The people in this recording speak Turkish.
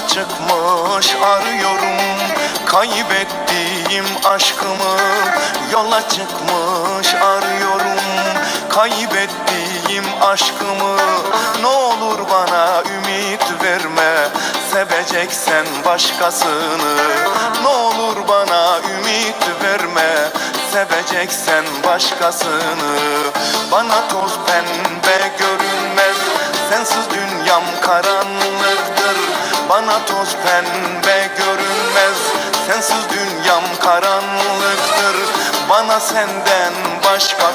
çıkmış arıyorum. Kaybettiğim aşkımı Yola çıkmış arıyorum. Kaybettiğim aşkımı Ne olur bana ümit verme. Seveceksen başkasını Ne olur bana ümit verme. Seveceksen başkasını Bana toz pembe görünmez. Sensiz dünyam karanlıktır Bana toz pembe görünmez. Sensiz dünyam karanlıktır. Bana senden başka